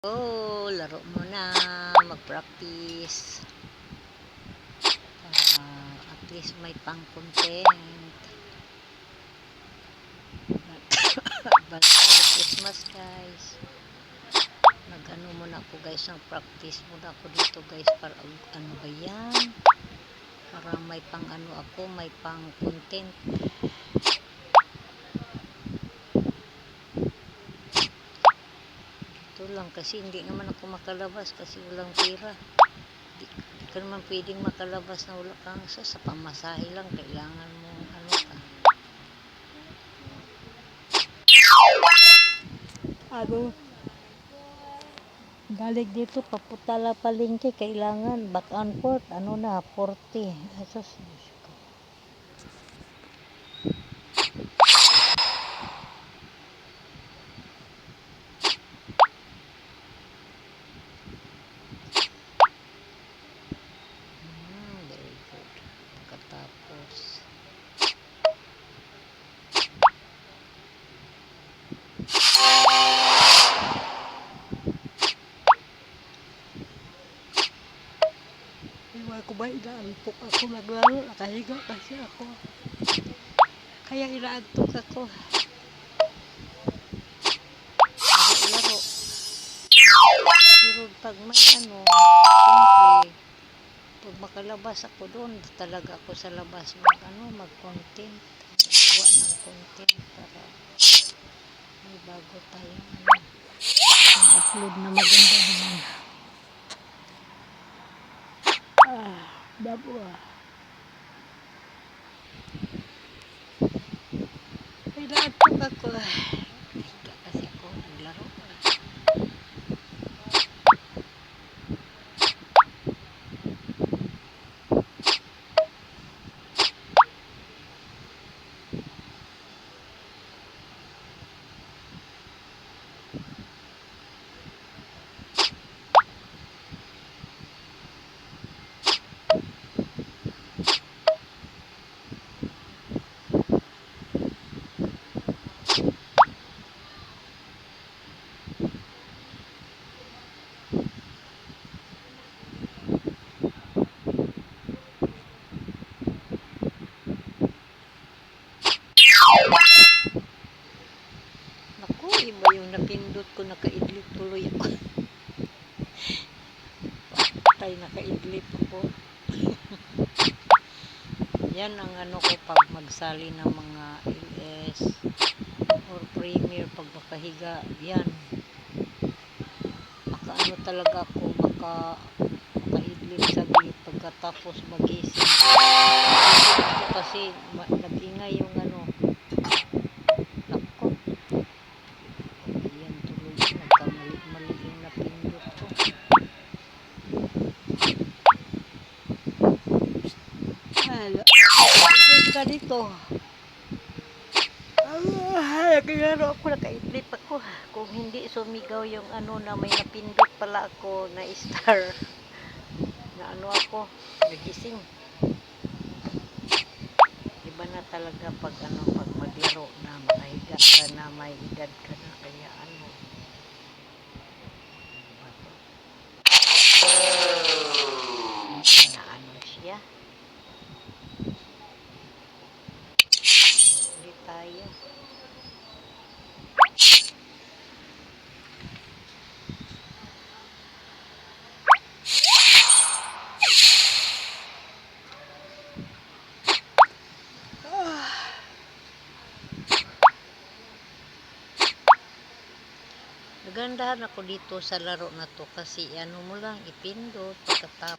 Oh, laro mo na. Mag-practice. Para at least may pang-content. Merry Christmas, guys. Nag-ano muna ako, guys, ng practice muna ako dito, guys. Para ano ba yan? Para may pang-ano ako, may pang-content. Kasi hindi naman ako makalabas kasi walang pera. Di, di ka naman pwedeng makalabas na wala kang sa, sa pamasahe lang. Kailangan mo ano ka. Ano? Balik dito, paputala palengke, kailangan back and forth, ano na, 40. Asos, Inaantok ako naglaro, nakahiga kasi ako. Kaya inaantok ako. Laro-laro. Pero pag may ano, siyempre, pag makalabas ako doon, talaga ako sa labas mag ano, mag-content. Magawa ng content para may bago tayong ano, upload na maganda naman. Ah, babo ah. Kailangan po ako. Higa kasi ako naglaro. Naku, iba yung napindot ko, nakaidlip tuloy ako. Patay, nakaidlip ako. Yan ang ano ko pag magsali ng mga LS or premier pag makahiga. Yan. Maka ano talaga ako, maka makaidlip sa gilid pagkatapos magising. Kasi ma- nag-ingay yung ano, Nako. Ayan tuloy. Nagkamali-mali yung napindot ko. Hello. Dito. Ah, naglaro ako. Nakaidlip ako. Kung hindi sumigaw yung ano na may napindot pala ako na star. Na ano ako. Nagising. Iba na talaga pag ano pag maglaro na makahiga ka na may edad ka na kaya ano. Diba to? Na ano siya. Hindi tayo. Nagandahan ako dito sa laro na to kasi ano mo lang ipindot pagkatapos.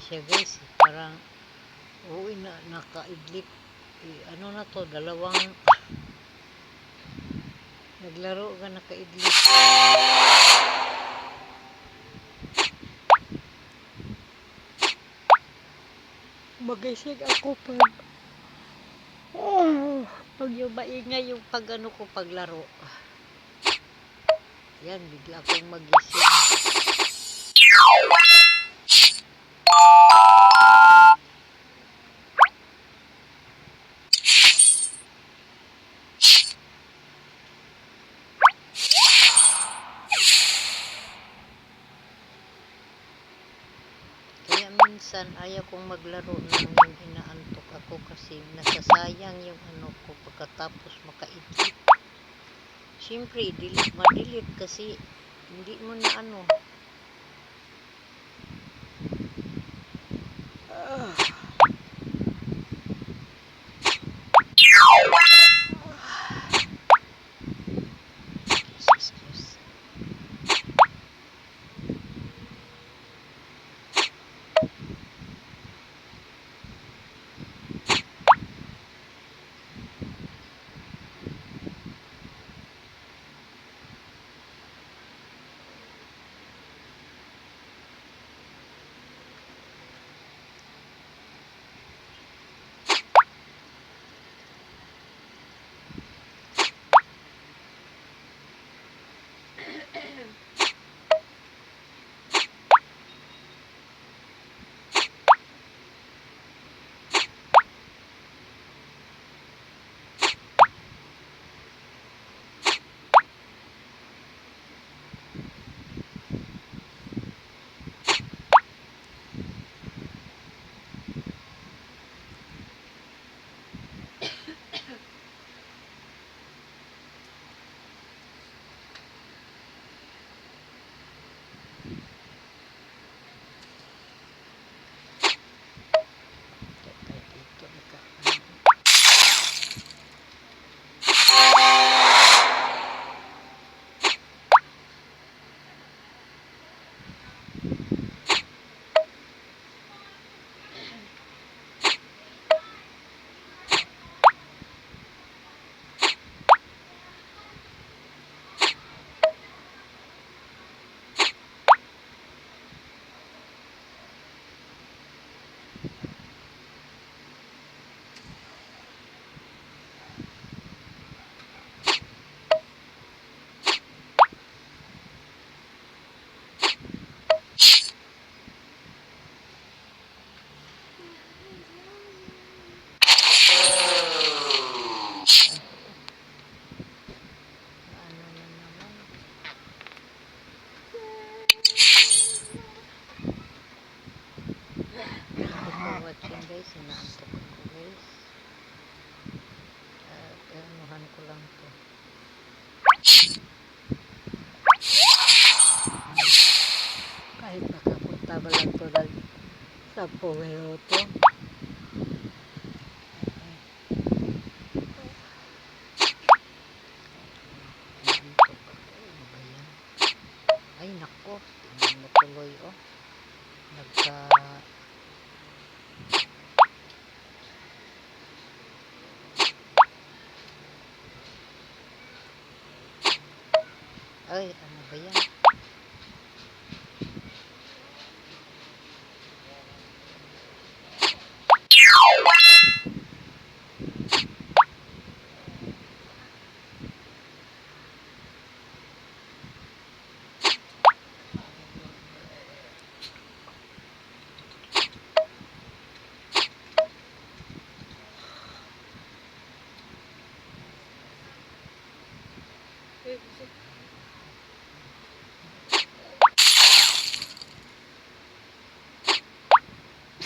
Siya guys. Parang uwi na nakaidlip. Eh, ano na to, dalawang naglaro ka nakaidlip. Magising ako pag oh, pag yung maingay yung pag ano ko paglaro. Yan, bigla akong magising. Minsan ayaw kong maglaro nang inaantok ako kasi nasasayang yung ano ko pagkatapos makaidlip. Siyempre, delete, ma-delete kasi hindi mo na ano. Pa ko. Ano ba yan? Ay nako, tingnan mo tuloy oh. Nagka Ay, ano ba yan?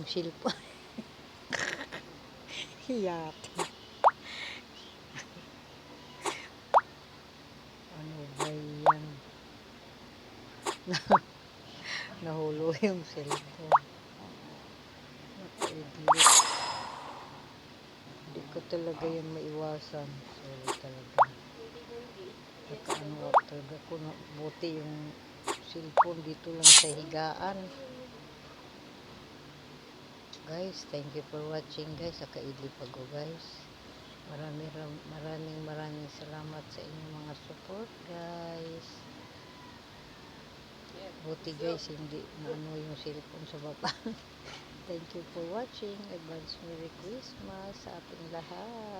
yung cellphone. Hiyat. ano ba yan? Nahulog yung. Nakaidlit. Hindi ko talaga yan maiwasan. Sorry talaga. Nakaano talaga ko buti yung cellphone dito lang sa higaan. Guys, thank you for watching guys. Nakaidli pa ko guys. Maraming maraming maraming salamat sa inyong mga support guys. Buti guys, hindi naano yung cellphone sa baba. Thank you for watching. Advance Merry Christmas sa ating lahat.